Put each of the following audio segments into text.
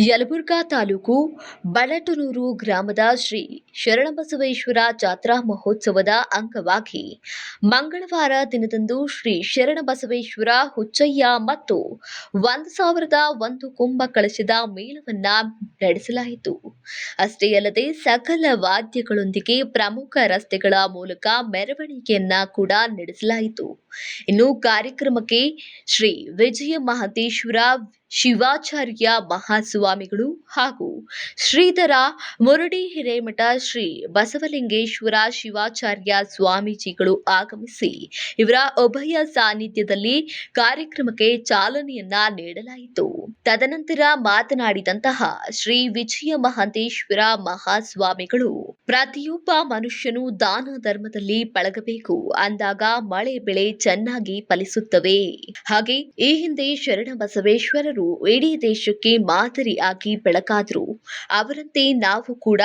ಯಲಬುರ್ಗಾ ತಾಲೂಕು ಬಳಟನೂರು ಗ್ರಾಮದ ಶ್ರೀ ಶರಣಬಸವೇಶ್ವರ ಜಾತ್ರಾ ಮಹೋತ್ಸವದ ಅಂಗವಾಗಿ ಮಂಗಳವಾರ ದಿನದಂದು ಶ್ರೀ ಶರಣಬಸವೇಶ್ವರ ಹುಚ್ಚಯ್ಯ ಮತ್ತು ಒಂದು ಸಾವಿರದ ಒಂದು ಕುಂಭ ಕಳಶದ ಮೇಳವನ್ನ ನಡೆಸಲಾಯಿತು. ಅಷ್ಟೇ ಅಲ್ಲದೆ ಸಕಲ ವಾದ್ಯಗಳೊಂದಿಗೆ ಪ್ರಮುಖ ರಸ್ತೆಗಳ ಮೂಲಕ ಮೆರವಣಿಗೆಯನ್ನ ಕೂಡ ನಡೆಸಲಾಯಿತು. ಇನ್ನು ಕಾರ್ಯಕ್ರಮಕ್ಕೆ ಶ್ರೀ ವಿಜಯ ಮಹಂತೇಶ್ವರ ಶಿವಾಚಾರ್ಯ ಮಹಾಸ್ವಾಮಿಗಳು ಹಾಗೂ ಶ್ರೀಧರ ಮುರಡಿ ಹಿರೇಮಠ ಶ್ರೀ ಬಸವಲಿಂಗೇಶ್ವರ ಶಿವಾಚಾರ್ಯ ಸ್ವಾಮೀಜಿಗಳು ಆಗಮಿಸಿ ಇವರ ಉಭಯ ಸಾನ್ನಿಧ್ಯದಲ್ಲಿ ಕಾರ್ಯಕ್ರಮಕ್ಕೆ ಚಾಲನೆಯನ್ನ ನೀಡಲಾಯಿತು. ತದನಂತರ ಮಾತನಾಡಿದಂತಹ ಶ್ರೀ ವಿಜಯ ಮಹಂತೇಶ್ವರ ಮಹಾಸ್ವಾಮಿಗಳು, ಪ್ರತಿಯೊಬ್ಬ ಮನುಷ್ಯನು ದಾನ ಧರ್ಮದಲ್ಲಿ ಪಳಗಬೇಕು, ಅಂದಾಗ ಮಳೆ ಬೆಳೆ ಚೆನ್ನಾಗಿ ಫಲಿಸುತ್ತವೆ. ಹಾಗೆ ಈ ಹಿಂದೆ ಶರಣ ಬಸವೇಶ್ವರರು ಇಡೀ ದೇಶಕ್ಕೆ ಮಾದರಿಯಾಗಿ ಬೆಳಕಾದರು. ಅವರಂತೆ ನಾವು ಕೂಡ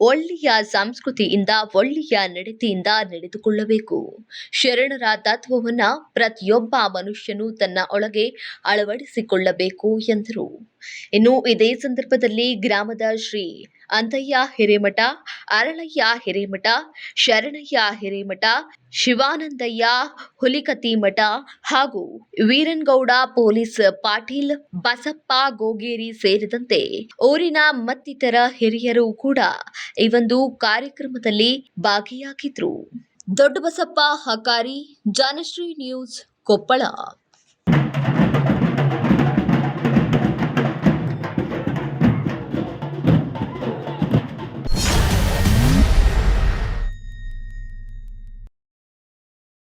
ಒಳ್ಳೆಯ ಸಂಸ್ಕೃತಿಯಿಂದ, ಒಳ್ಳೆಯ ನಡತೆಯಿಂದ ನಡೆದುಕೊಳ್ಳಬೇಕು. ಶರಣರ ತತ್ವವನ್ನು ಪ್ರತಿಯೊಬ್ಬ ಮನುಷ್ಯನು ತನ್ನ ಒಳಗೆ ಅಳವಡಿಸಿಕೊಳ್ಳಬೇಕು ಎಂದರು. ಇನ್ನು ಇದೇ ಸಂದರ್ಭದಲ್ಲಿ ಗ್ರಾಮದ ಶ್ರೀ ಅಂತಯ್ಯ ಹಿರೇಮಠ, ಅರಳಯ್ಯ ಹಿರೇಮಠ, ಶರಣಯ್ಯ ಹಿರೇಮಠ, ಶಿವಾನಂದಯ್ಯ ಹುಲಿಕತಿ ಮಠ ಹಾಗೂ ವೀರನ್ಗೌಡ ಪೊಲೀಸ್ ಪಾಟೀಲ್ ಬಸಪ್ಪ ಗೋಗೇರಿ ಸೇರಿದಂತೆ ಊರಿನ ಮತ್ತಿತರ ಹಿರಿಯರು ಕೂಡ ಈ ಒಂದು ಕಾರ್ಯಕ್ರಮದಲ್ಲಿ ಭಾಗಿಯಾಗಿದ್ರು. ದೊಡ್ಡ ಬಸಪ್ಪ ಹಕಾರಿ ಜನಶ್ರೀ ನ್ಯೂಸ್ ಕೊಪ್ಪಳ.